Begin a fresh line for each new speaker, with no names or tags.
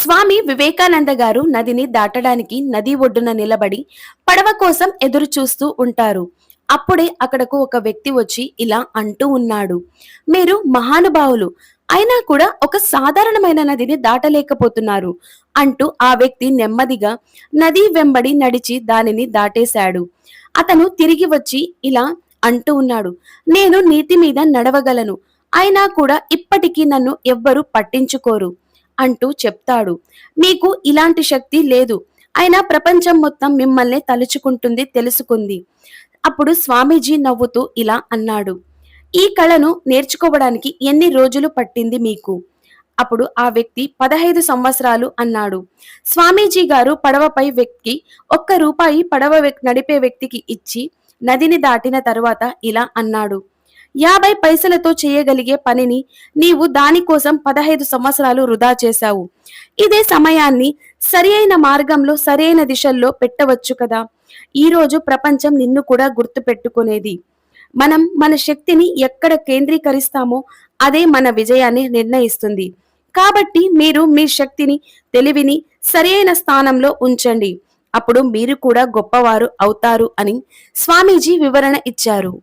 స్వామి వివేకానంద గారు నదిని దాటడానికి నది ఒడ్డున నిలబడి పడవ కోసం ఎదురు చూస్తూ ఉంటారు. అప్పుడే అక్కడకు ఒక వ్యక్తి వచ్చి ఇలా అంటూ ఉన్నాడు. మీరు మహానుభావులు. అయినా కూడా ఒక సాధారణమైన నదిని దాటలేకపోతున్నారు అంటూ ఆ వ్యక్తి నెమ్మదిగా నది వెంబడి నడిచి దానిని దాటేశాడు. అతను తిరిగి వచ్చి ఇలా అంటూ ఉన్నాడు. నేను నీతి మీద నడవగలను. అయినా కూడా ఇప్పటికీ నన్ను ఎవ్వరూ పట్టించుకోరు. అంటూ చెప్తాడు. మీకు ఇలాంటి శక్తి లేదు. అయినా ప్రపంచం మొత్తం మిమ్మల్ని తలుచుకుంటుంది తెలుసుకుంది. అప్పుడు స్వామీజీ నవ్వుతూ ఇలా అన్నాడు. ఈ కళను నేర్చుకోవడానికి ఎన్ని రోజులు పట్టింది మీకు? అప్పుడు ఆ వ్యక్తి పదహైదు సంవత్సరాలు అన్నాడు. స్వామీజీ గారు పడవపై వ్యక్తి ఒక్క రూపాయి పడవ నడిపే వ్యక్తికి ఇచ్చి నదిని దాటిన తరువాత ఇలా అన్నాడు. యాభై పైసలతో చేయగలిగే పనిని నీవు దానికోసం పదహైదు సంవత్సరాలు వృధా చేశావు. ఇదే సమయాన్ని సరియైన మార్గంలో సరైన దిశల్లో పెట్టవచ్చు కదా. ఈరోజు ప్రపంచం నిన్ను కూడా గుర్తు పెట్టుకునేది మనం మన శక్తిని ఎక్కడ కేంద్రీకరిస్తామో అదే మన విజయాన్ని నిర్ణయిస్తుంది. కాబట్టి మీరు మీ శక్తిని తెలివిని సరైన స్థానంలో ఉంచండి. అప్పుడు మీరు కూడా గొప్పవారు అవుతారు అని స్వామీజీ వివరణ ఇచ్చారు.